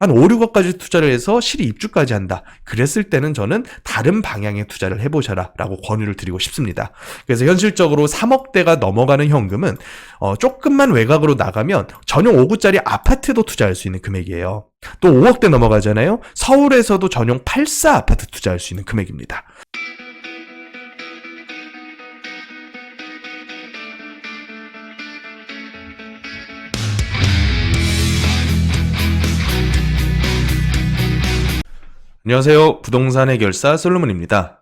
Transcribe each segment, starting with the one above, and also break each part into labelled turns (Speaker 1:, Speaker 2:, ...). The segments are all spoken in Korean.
Speaker 1: 한 5, 6억까지 투자를 해서 실이 입주까지 한다. 그랬을 때는 저는 다른 방향의 투자를 해보셔라 라고 권유를 드리고 싶습니다. 그래서 현실적으로 3억대가 넘어가는 현금은 어, 조금만 외곽으로 나가면 전용 5구짜리 아파트도 투자할 수 있는 금액이에요. 또 5억대 넘어가잖아요. 서울에서도 전용 84 아파트 투자할 수 있는 금액입니다. 안녕하세요. 부동산 해결사 솔로몬입니다.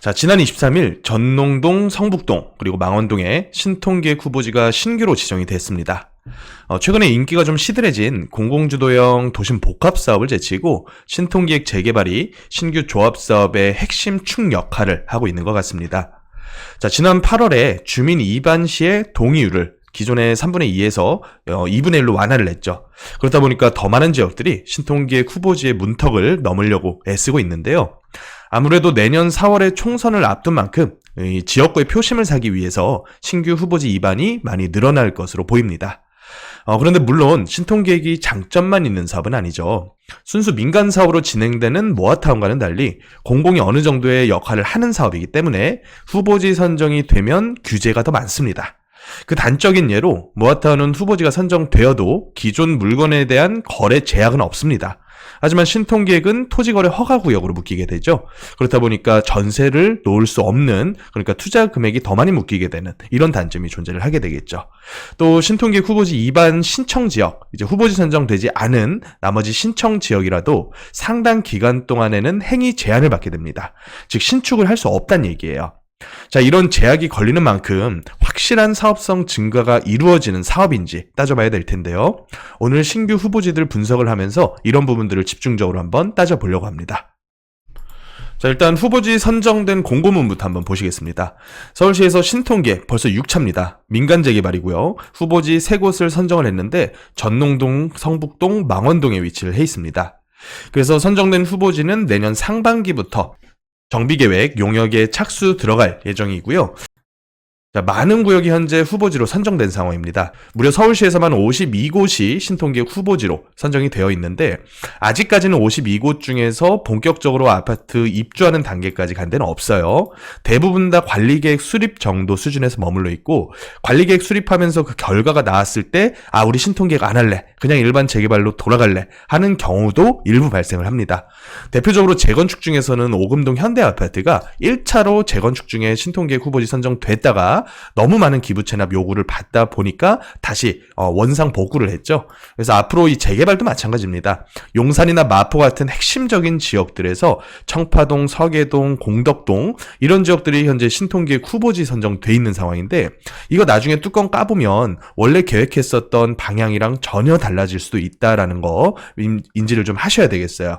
Speaker 1: 자, 지난 23일 전농동, 성북동, 그리고 망원동에 신통기획 후보지가 신규로 지정이 됐습니다. 어, 최근에 인기가 좀 시들해진 공공주도형 도심 복합 사업을 제치고 신통기획 재개발이 신규 조합 사업의 핵심 축 역할을 하고 있는 것 같습니다. 자, 지난 8월에 주민 2반 시의 동의율을 기존의 3분의 2에서 2분의 1로 완화를 했죠. 그렇다 보니까 더 많은 지역들이 신통기획 후보지의 문턱을 넘으려고 애쓰고 있는데요. 아무래도 내년 4월에 총선을 앞둔 만큼 이 지역구의 표심을 사기 위해서 신규 후보지 입안이 많이 늘어날 것으로 보입니다. 어, 그런데 물론 신통계획이 장점만 있는 사업은 아니죠. 순수 민간 사업으로 진행되는 모아타운과는 달리 공공이 어느 정도의 역할을 하는 사업이기 때문에 후보지 선정이 되면 규제가 더 많습니다. 그 단적인 예로 모아타운은 후보지가 선정되어도 기존 물건에 대한 거래 제약은 없습니다. 하지만 신통계획은 토지거래 허가 구역으로 묶이게 되죠. 그렇다 보니까 전세를 놓을 수 없는 그러니까 투자 금액이 더 많이 묶이게 되는 이런 단점이 존재를 하게 되겠죠. 또 신통계획 후보지 2반 신청 지역, 이제 후보지 선정되지 않은 나머지 신청 지역이라도 상당 기간 동안에는 행위 제한을 받게 됩니다. 즉 신축을 할 수 없다는 얘기예요. 자, 이런 제약이 걸리는 만큼 확실한 사업성 증가가 이루어지는 사업인지 따져봐야 될 텐데요. 오늘 신규 후보지들 분석을 하면서 이런 부분들을 집중적으로 한번 따져보려고 합니다. 자, 일단 후보지 선정된 공고문부터 한번 보시겠습니다. 서울시에서 신통계 벌써 6차입니다. 민간 재개발이고요. 후보지 세 곳을 선정을 했는데 전농동, 성북동, 망원동에 위치를 해 있습니다. 그래서 선정된 후보지는 내년 상반기부터 정비계획 용역에 착수 들어갈 예정이고요. 자, 많은 구역이 현재 후보지로 선정된 상황입니다. 무려 서울시에서만 52곳이 신통계획 후보지로 선정이 되어 있는데 아직까지는 52곳 중에서 본격적으로 아파트 입주하는 단계까지 간 데는 없어요. 대부분 다 관리계획 수립 정도 수준에서 머물러 있고 관리계획 수립하면서 그 결과가 나왔을 때 아, 우리 신통계획 안 할래. 그냥 일반 재개발로 돌아갈래. 하는 경우도 일부 발생을 합니다. 대표적으로 재건축 중에서는 오금동 현대아파트가 1차로 재건축 중에 신통계획 후보지 선정됐다가 너무 많은 기부 체납 요구를 받다 보니까 다시 어, 원상 복구를 했죠. 그래서 앞으로 이 재개발도 마찬가지입니다. 용산이나 마포 같은 핵심적인 지역들에서 청파동, 서계동, 공덕동 이런 지역들이 현재 신통기획 후보지 선정돼 있는 상황인데 이거 나중에 뚜껑 까보면 원래 계획했었던 방향이랑 전혀 달라질 수도 있다라는 거 인- 인지를 좀 하셔야 되겠어요.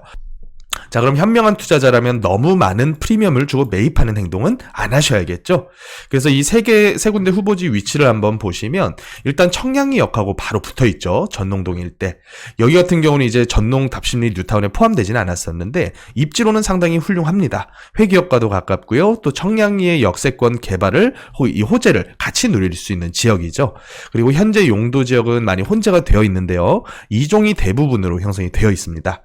Speaker 1: 자, 그럼 현명한 투자자라면 너무 많은 프리미엄을 주고 매입하는 행동은 안 하셔야겠죠? 그래서 이 세 개, 세 군데 후보지 위치를 한번 보시면 일단 청량리역하고 바로 붙어 있죠. 전농동 일대. 여기 같은 경우는 이제 전농 답심리 뉴타운에 포함되진 않았었는데 입지로는 상당히 훌륭합니다. 회기역과도 가깝고요. 또 청량리의 역세권 개발을 호- 이 호재를 같이 누릴 수 있는 지역이죠. 그리고 현재 용도 지역은 많이 혼재가 되어 있는데요. 이종이 대부분으로 형성이 되어 있습니다.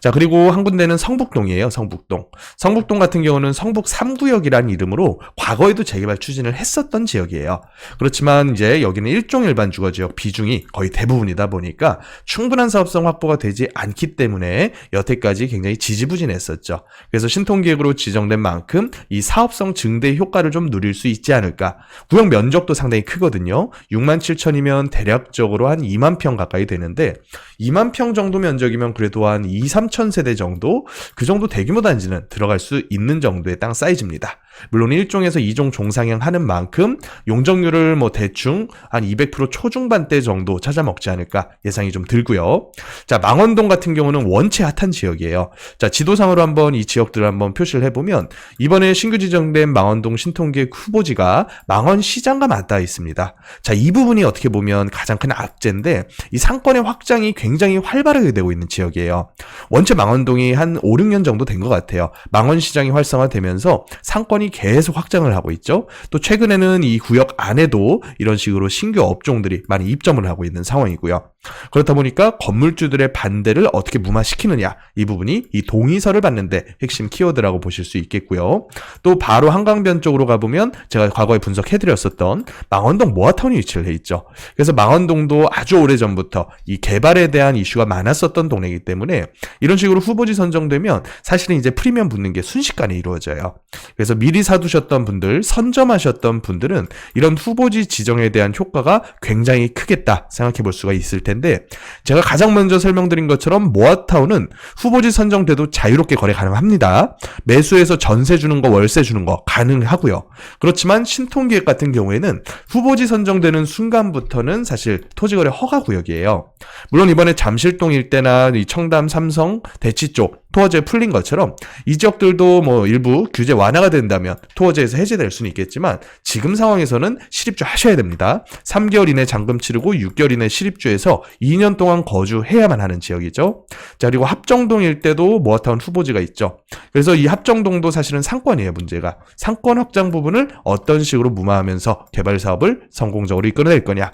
Speaker 1: 자, 그리고 한 군데는 성북동이에요, 성북동. 성북동 같은 경우는 성북 3구역이라는 이름으로 과거에도 재개발 추진을 했었던 지역이에요. 그렇지만 이제 여기는 일종 일반 주거 지역 비중이 거의 대부분이다 보니까 충분한 사업성 확보가 되지 않기 때문에 여태까지 굉장히 지지부진했었죠. 그래서 신통기획으로 지정된 만큼 이 사업성 증대 효과를 좀 누릴 수 있지 않을까. 구역 면적도 상당히 크거든요. 6만 7천이면 대략적으로 한 2만 평 가까이 되는데 2만 평 정도 면적이면 그래도 한 2, 3천 세대 정도 그 정도 대규모 단지는 들어갈 수 있는 정도의 땅 사이즈입니다. 물론 1종에서 2종 종상향 하는 만큼 용적률을 뭐 대충 한 200% 초중반대 정도 찾아 먹지 않을까 예상이 좀 들고요. 자, 망원동 같은 경우는 원체 핫한 지역이에요. 자, 지도상으로 한번 이 지역들을 한번 표시를 해보면 이번에 신규 지정된 망원동 신통계 후보지가 망원시장과 맞닿아 있습니다. 자, 이 부분이 어떻게 보면 가장 큰 악재인데 이 상권의 확장이 굉장히 활발하게 되고 있는 지역이에요. 원체 망원동이 한 5, 6년 정도 된 것 같아요. 망원시장이 활성화되면서 상권이 계속 확장을 하고 있죠. 또 최근에는 이 구역 안에도 이런 식으로 신규 업종들이 많이 입점을 하고 있는 상황이고요. 그렇다 보니까 건물주들의 반대를 어떻게 무마시키느냐 이 부분이 이 동의서를 받는데 핵심 키워드라고 보실 수 있겠고요. 또 바로 한강변 쪽으로 가보면 제가 과거에 분석해드렸었던 망원동 모아타운이 위치를 해 있죠. 그래서 망원동도 아주 오래 전부터 이 개발에 대한 이슈가 많았었던 동네이기 때문에 이런 식으로 후보지 선정되면 사실은 이제 프리미엄 붙는 게 순식간에 이루어져요. 그래서 미리 사두셨던 분들, 선점하셨던 분들은 이런 후보지 지정에 대한 효과가 굉장히 크겠다 생각해 볼 수가 있을 텐데 제가 가장 먼저 설명드린 것처럼 모아타운은 후보지 선정돼도 자유롭게 거래 가능합니다. 매수해서 전세 주는 거, 월세 주는 거 가능하고요. 그렇지만 신통기획 같은 경우에는 후보지 선정되는 순간부터는 사실 토지거래 허가 구역이에요. 물론 이번에 잠실동 일대나 이 청담, 삼성, 대치 쪽 토어제 풀린 것처럼 이 지역들도 뭐 일부 규제 완화가 된다면 토어제에서 해제될 수는 있겠지만 지금 상황에서는 실입주 하셔야 됩니다. 3개월 이내 잔금 치르고 6개월 이내 실입주에서 2년 동안 거주해야만 하는 지역이죠. 자 그리고 합정동 일대도 모아타운 후보지가 있죠. 그래서 이 합정동도 사실은 상권이에요 문제가 상권 확장 부분을 어떤 식으로 무마하면서 개발 사업을 성공적으로 이끌어낼 거냐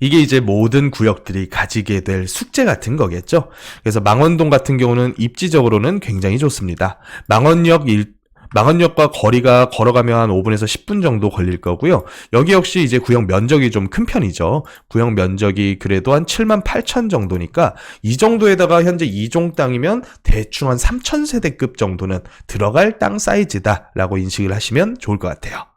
Speaker 1: 이게 이제 모든 구역들이 가지게 될 숙제 같은 거겠죠. 그래서 망원동 같은 경우는 입지적으로는 굉장히 좋습니다. 망원역 일 망원역과 거리가 걸어가면 한 5분에서 10분 정도 걸릴 거고요. 여기 역시 이제 구역 면적이 좀 큰 편이죠. 구역 면적이 그래도 한 7만 8천 정도니까 이 정도에다가 현재 2종 땅이면 대충 한 3천 세대급 정도는 들어갈 땅 사이즈다라고 인식을 하시면 좋을 것 같아요.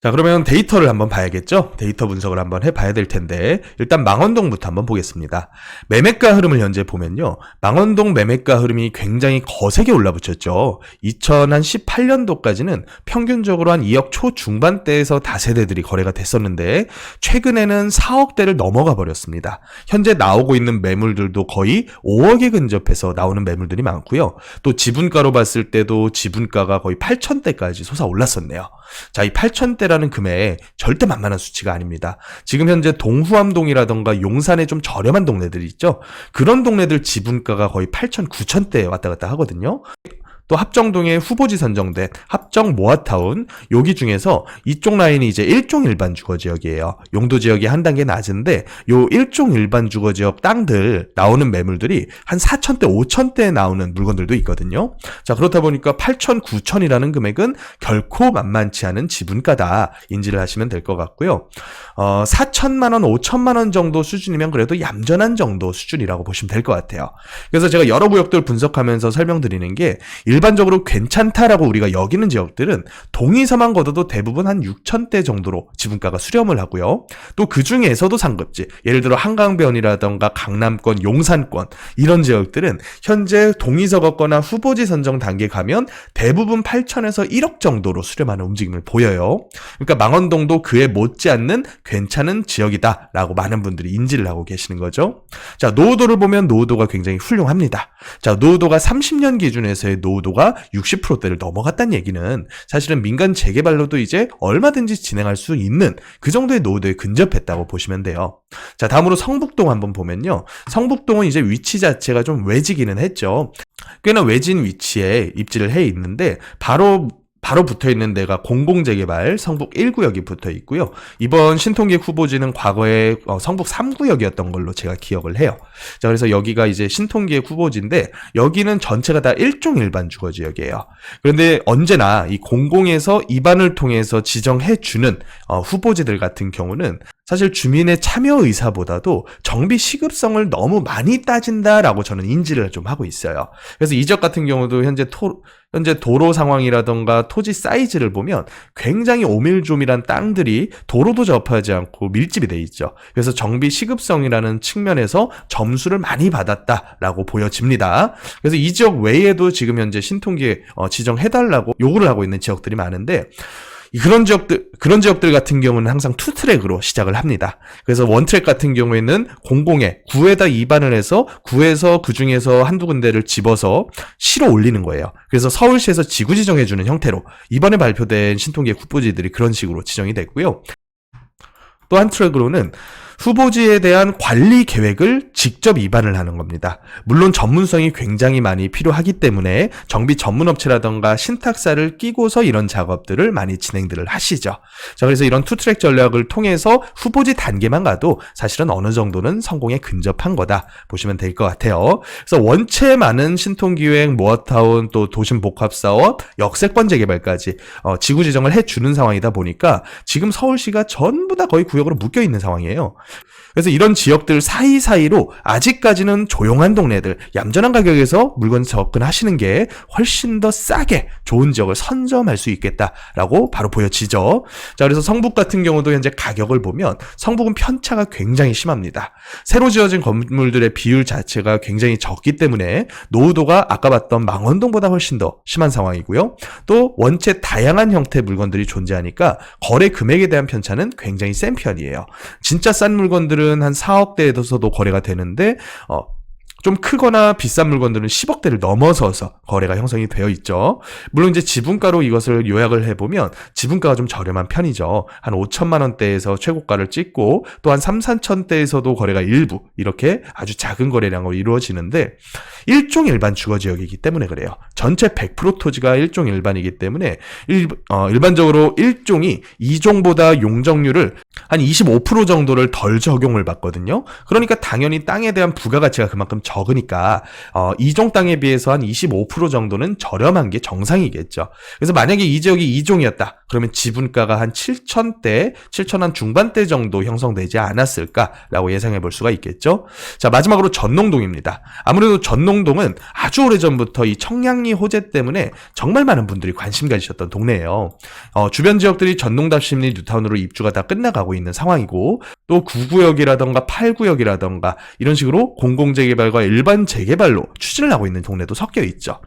Speaker 1: 자, 그러면 데이터를 한번 봐야겠죠? 데이터 분석을 한번 해봐야 될 텐데, 일단 망원동부터 한번 보겠습니다. 매매가 흐름을 현재 보면요. 망원동 매매가 흐름이 굉장히 거세게 올라붙었죠. 2018년도까지는 평균적으로 한 2억 초중반대에서 다세대들이 거래가 됐었는데, 최근에는 4억대를 넘어가 버렸습니다. 현재 나오고 있는 매물들도 거의 5억에 근접해서 나오는 매물들이 많고요. 또 지분가로 봤을 때도 지분가가 거의 8천대까지 솟아올랐었네요. 자, 이 8천대 라는 금액 절대 만만한 수치가 아닙니다. 지금 현재 동후암동이라던가 용산에 좀 저렴한 동네들이 있죠. 그런 동네들 지분가가 거의 8천, 9천대에 왔다 갔다 하거든요. 또 합정동에 후보지 선정된 합정 모아타운 여기 중에서 이쪽 라인이 이제 일종 일반 주거 지역이에요. 용도 지역이 한 단계 낮은데 요 일종 일반 주거 지역 땅들 나오는 매물들이 한 4천 대, 5천 대에 나오는 물건들도 있거든요. 자 그렇다 보니까 8천, 9천이라는 금액은 결코 만만치 않은 지분가다 인지를 하시면 될 것 같고요. 어, 4천만 원, 5천만 원 정도 수준이면 그래도 얌전한 정도 수준이라고 보시면 될 것 같아요. 그래서 제가 여러 구역들 분석하면서 설명드리는 게 일 반적으로 괜찮다라고 우리가 여기는 지역들은 동의서만 걷어도 대부분 한 6천대 정도로 지분가가 수렴을 하고요. 또 그 중에서도 상급지, 예를 들어 한강변이라던가 강남권, 용산권 이런 지역들은 현재 동의서 걷거나 후보지 선정 단계 가면 대부분 8천에서 1억 정도로 수렴하는 움직임을 보여요. 그러니까 망원동도 그에 못지않는 괜찮은 지역이다라고 많은 분들이 인지를 하고 계시는 거죠. 자, 노후도를 보면 노후도가 굉장히 훌륭합니다. 자, 노후도가 30년 기준에서의 노후도 가 60%대를 넘어갔다는 얘기는 사실은 민간 재개발로도 이제 얼마든지 진행할 수 있는 그 정도의 노후도에 근접했다고 보시면 돼요. 자, 다음으로 성북동 한번 보면요. 성북동은 이제 위치 자체가 좀 외지기는 했죠. 꽤나 외진 위치에 입지를 해 있는데 바로 바로 붙어 있는 데가 공공재개발 성북 1구역이 붙어 있고요. 이번 신통기획 후보지는 과거에 어, 성북 3구역이었던 걸로 제가 기억을 해요. 자, 그래서 여기가 이제 신통기획 후보지인데 여기는 전체가 다 일종 일반 주거 지역이에요. 그런데 언제나 이 공공에서 입안을 통해서 지정해 주는 어, 후보지들 같은 경우는 사실 주민의 참여 의사보다도 정비 시급성을 너무 많이 따진다라고 저는 인지를 좀 하고 있어요. 그래서 이 지역 같은 경우도 현재 토, 현재 도로 상황이라던가 토지 사이즈를 보면 굉장히 오밀조밀한 땅들이 도로도 접하지 않고 밀집이 돼 있죠. 그래서 정비 시급성이라는 측면에서 점수를 많이 받았다라고 보여집니다. 그래서 이 지역 외에도 지금 현재 신통기에 어, 지정해달라고 요구를 하고 있는 지역들이 많은데 그런 지역들 그런 지역들 같은 경우는 항상 투 트랙으로 시작을 합니다. 그래서 원 트랙 같은 경우에는 공공에 구에다 입안을 해서 구에서 그 중에서 한두 군데를 집어서 시로 올리는 거예요. 그래서 서울시에서 지구 지정해 주는 형태로 이번에 발표된 신통기획 후보지들이 그런 식으로 지정이 됐고요. 또 한 트랙으로는 후보지에 대한 관리 계획을 직접 입안을 하는 겁니다. 물론 전문성이 굉장히 많이 필요하기 때문에 정비 전문업체라던가 신탁사를 끼고서 이런 작업들을 많이 진행들을 하시죠. 자, 그래서 이런 투트랙 전략을 통해서 후보지 단계만 가도 사실은 어느 정도는 성공에 근접한 거다 보시면 될 것 같아요. 그래서 원체 많은 신통기획, 모아타운, 또 도심 복합사업, 역세권 재개발까지 어, 지구 지정을 해주는 상황이다 보니까 지금 서울시가 전부 다 거의 구역으로 묶여 있는 상황이에요. 그래서 이런 지역들 사이사이로 아직까지는 조용한 동네들, 얌전한 가격에서 물건 접근하시는 게 훨씬 더 싸게 좋은 지역을 선점할 수 있겠다라고 바로 보여지죠. 자, 그래서 성북 같은 경우도 현재 가격을 보면 성북은 편차가 굉장히 심합니다. 새로 지어진 건물들의 비율 자체가 굉장히 적기 때문에 노후도가 아까 봤던 망원동보다 훨씬 더 심한 상황이고요. 또 원체 다양한 형태의 물건들이 존재하니까 거래 금액에 대한 편차는 굉장히 센 편이에요. 진짜 싼 물건들은 한 4억대에서도 거래가 되는데 어, 좀 크거나 비싼 물건들은 10억대를 넘어서서 거래가 형성이 되어 있죠. 물론 이제 지분가로 이것을 요약을 해보면 지분가가 좀 저렴한 편이죠. 한 5천만 원대에서 최고가를 찍고 또 한 3, 4천대에서도 거래가 일부 이렇게 아주 작은 거래량으로 이루어지는데 일종 일반 주거 지역이기 때문에 그래요. 전체 100% 토지가 일종 일반이기 때문에 일, 어, 일반적으로 일종이 이종보다 용적률을 한 25% 정도를 덜 적용을 받거든요. 그러니까 당연히 땅에 대한 부가가치가 그만큼 적으니까 어, 이종 땅에 비해서 한 25% 정도는 저렴한 게 정상이겠죠. 그래서 만약에 이 지역이 이종이었다. 그러면 지분가가 한 7천대, 7천 한 중반대 정도 형성되지 않았을까라고 예상해 볼 수가 있겠죠. 자 마지막으로 전농동입니다. 아무래도 전농동은 아주 오래전부터 이 청량리 호재 때문에 정말 많은 분들이 관심 가지셨던 동네예요. 어, 주변 지역들이 전농답 심리 뉴타운으로 입주가 다 끝나가고 있는 상황이고 또 9구역이라던가 8구역이라던가 이런 식으로 공공재개발과 일반 재개발로 추진을 하고 있는 동네도 섞여 있죠.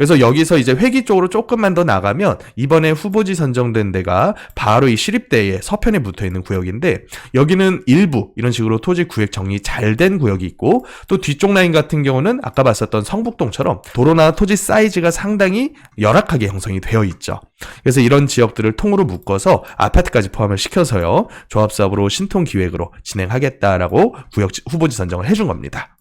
Speaker 1: 그래서 여기서 이제 회기 쪽으로 조금만 더 나가면 이번에 후보지 선정된 데가 바로 이 시립대의 서편에 붙어 있는 구역인데 여기는 일부 이런 식으로 토지 구획 정리 잘 된 구역이 있고 또 뒤쪽 라인 같은 경우는 아까 봤었던 성북동처럼 도로나 토지 사이즈가 상당히 열악하게 형성이 되어 있죠. 그래서 이런 지역들을 통으로 묶어서 아파트까지 포함을 시켜서요. 조합사업으로 신통 기획으로 진행하겠다라고 구역 후보지 선정을 해준 겁니다.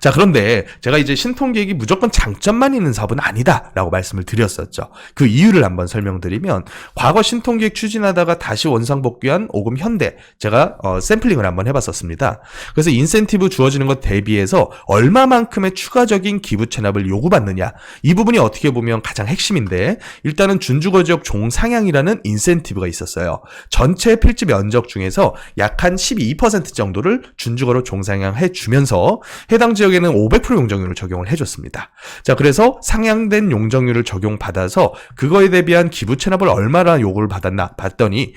Speaker 1: 자, 그런데 제가 이제 신통계획이 무조건 장점만 있는 사업은 아니다라고 말씀을 드렸었죠. 그 이유를 한번 설명드리면 과거 신통계획 추진하다가 다시 원상복귀한 오금 현대 제가 어, 샘플링을 한번 해봤었습니다. 그래서 인센티브 주어지는 것 대비해서 얼마만큼의 추가적인 기부 체납을 요구받느냐 이 부분이 어떻게 보면 가장 핵심인데 일단은 준주거 지역 종상향이라는 인센티브가 있었어요. 전체 필지 면적 중에서 약 한 12% 정도를 준주거로 종상향 해 주면서 해당 지역에는 500% 용적률을 적용을 해줬습니다. 자, 그래서 상향된 용적률을 적용받아서 그거에 대비한 기부 체납을 얼마나 요구를 받았나 봤더니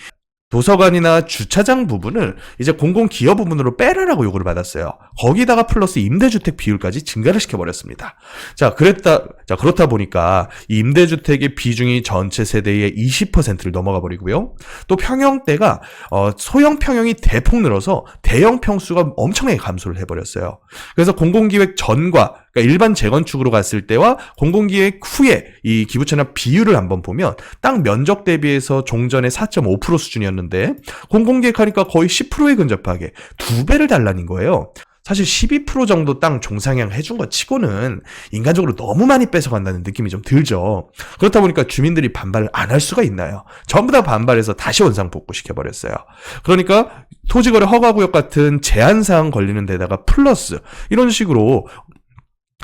Speaker 1: 도서관이나 주차장 부분을 이제 공공기업 부분으로 빼라라고 요구를 받았어요. 거기다가 플러스 임대주택 비율까지 증가를 시켜버렸습니다. 자, 그랬다, 자, 그렇다 보니까 이 임대주택의 비중이 전체 세대의 20%를 넘어가 버리고요. 또 평형대가, 어, 소형 평형이 대폭 늘어서 대형 평수가 엄청나게 감소를 해버렸어요. 그래서 공공기획 전과 그러니까 일반 재건축으로 갔을 때와 공공기획 후에 이 기부채납 비율을 한번 보면 땅 면적 대비해서 종전의 4.5% 수준이었는데 공공기획 하니까 거의 10%에 근접하게 두 배를 달라는 거예요. 사실 12% 정도 땅 종상향 해준 것 치고는 인간적으로 너무 많이 뺏어간다는 느낌이 좀 들죠. 그렇다 보니까 주민들이 반발을 안 할 수가 있나요? 전부 다 반발해서 다시 원상 복구 시켜버렸어요. 그러니까 토지거래 허가구역 같은 제한사항 걸리는 데다가 플러스 이런 식으로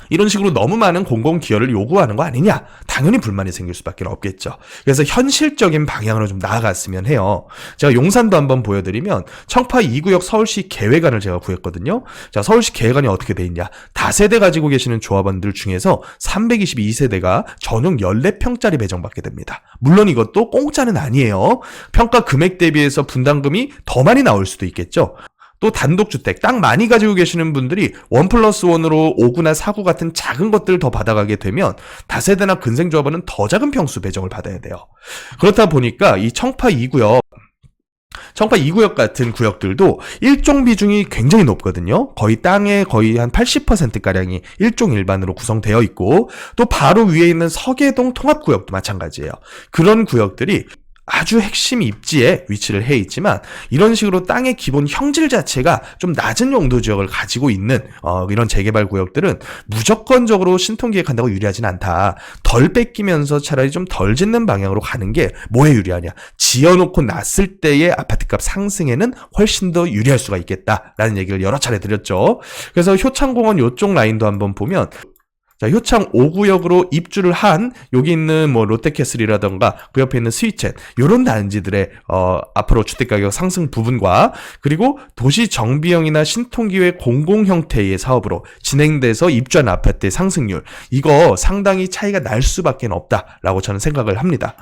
Speaker 1: 이런 식으로 너무 많은 공공 기여를 요구하는 거 아니냐? 당연히 불만이 생길 수밖에 없겠죠. 그래서 현실적인 방향으로 좀 나아갔으면 해요. 제가 용산도 한번 보여드리면 청파 2구역 서울시 계획안을 제가 구했거든요. 자, 서울시 계획안이 어떻게 돼 있냐? 다세대 가지고 계시는 조합원들 중에서 322세대가 전용 14평짜리 배정받게 됩니다. 물론 이것도 공짜는 아니에요. 평가 금액 대비해서 분담금이 더 많이 나올 수도 있겠죠. 또 단독주택, 땅 많이 가지고 계시는 분들이 원 플러스 원으로 5구나 4구 같은 작은 것들을 더 받아가게 되면 다세대나 근생조합원은 더 작은 평수 배정을 받아야 돼요. 그렇다 보니까 이 청파 2구역 청파 2구역 같은 구역들도 일종 비중이 굉장히 높거든요. 거의 땅의 거의 한 80%가량이 일종 일반으로 구성되어 있고 또 바로 위에 있는 서계동 통합구역도 마찬가지예요. 그런 구역들이 아주 핵심 입지에 위치를 해 있지만 이런 식으로 땅의 기본 형질 자체가 좀 낮은 용도 지역을 가지고 있는 어, 이런 재개발 구역들은 무조건적으로 신통기획 한다고 유리하진 않다. 덜 뺏기면서 차라리 좀 덜 짓는 방향으로 가는 게 뭐에 유리하냐? 지어놓고 났을 때의 아파트값 상승에는 훨씬 더 유리할 수가 있겠다라는 얘기를 여러 차례 드렸죠. 그래서 효창공원 요쪽 라인도 한번 보면 자, 효창 5구역으로 입주를 한 여기 있는 뭐 롯데캐슬이라던가 그 옆에 있는 스위첸 요런 단지들의 어 앞으로 주택 가격 상승 부분과 그리고 도시 정비형이나 신통기획 공공 형태의 사업으로 진행돼서 입주한 아파트의 상승률 이거 상당히 차이가 날 수밖에 없다라고 저는 생각을 합니다.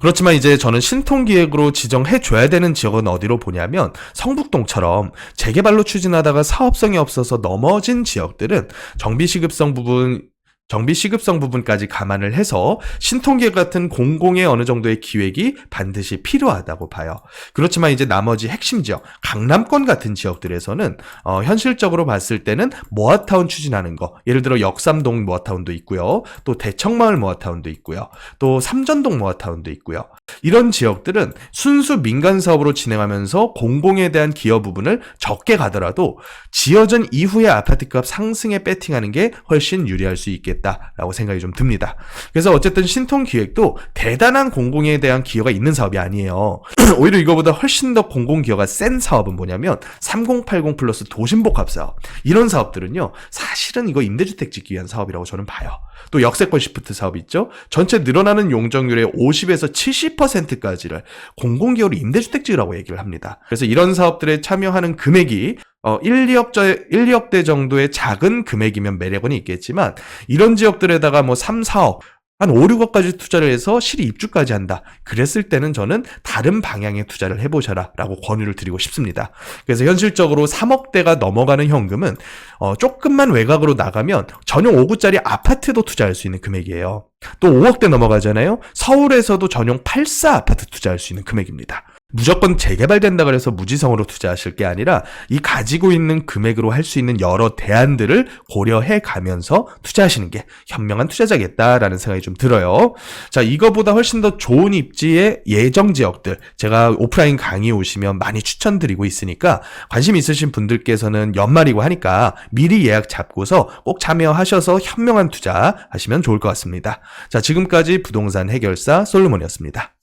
Speaker 1: 그렇지만 이제 저는 신통 기획으로 지정해 줘야 되는 지역은 어디로 보냐면 성북동처럼 재개발로 추진하다가 사업성이 없어서 넘어진 지역들은 정비시급성 부분 정비 시급성 부분까지 감안을 해서 신통계 같은 공공의 어느 정도의 기획이 반드시 필요하다고 봐요. 그렇지만 이제 나머지 핵심 지역, 강남권 같은 지역들에서는 어, 현실적으로 봤을 때는 모아타운 추진하는 거, 예를 들어 역삼동 모아타운도 있고요, 또 대청마을 모아타운도 있고요, 또 삼전동 모아타운도 있고요. 이런 지역들은 순수 민간 사업으로 진행하면서 공공에 대한 기여 부분을 적게 가더라도 지어진 이후에 아파트값 상승에 배팅하는 게 훨씬 유리할 수 있겠다 라고 생각이 좀 듭니다. 그래서 어쨌든 신통 기획도 대단한 공공에 대한 기여가 있는 사업이 아니에요. 오히려 이거보다 훨씬 더 공공 기여가 센 사업은 뭐냐면 3080 플러스 도심복합 사업. 이런 사업들은요. 사실은 이거 임대주택 짓기 위한 사업이라고 저는 봐요. 또 역세권 시프트 사업 있죠. 전체 늘어나는 용적률의 50에서 70%까지를 공공기여로 임대주택 지으라고 얘기를 합니다. 그래서 이런 사업들에 참여하는 금액이 어, 1, 2억, 저, 1, 2억대 정도의 작은 금액이면 매력은 있겠지만, 이런 지역들에다가 뭐 3, 4억, 한 5, 6억까지 투자를 해서 실이 입주까지 한다. 그랬을 때는 저는 다른 방향의 투자를 해보셔라 라고 권유를 드리고 싶습니다. 그래서 현실적으로 3억대가 넘어가는 현금은 어, 조금만 외곽으로 나가면 전용 5구짜리 아파트도 투자할 수 있는 금액이에요. 또 5억대 넘어가잖아요. 서울에서도 전용 8사 아파트 투자할 수 있는 금액입니다. 무조건 재개발된다 그래서 무지성으로 투자하실 게 아니라 이 가지고 있는 금액으로 할 수 있는 여러 대안들을 고려해 가면서 투자하시는 게 현명한 투자자겠다라는 생각이 좀 들어요. 자, 이거보다 훨씬 더 좋은 입지의 예정 지역들 제가 오프라인 강의 오시면 많이 추천드리고 있으니까 관심 있으신 분들께서는 연말이고 하니까 미리 예약 잡고서 꼭 참여하셔서 현명한 투자 하시면 좋을 것 같습니다. 자, 지금까지 부동산 해결사 솔로몬이었습니다.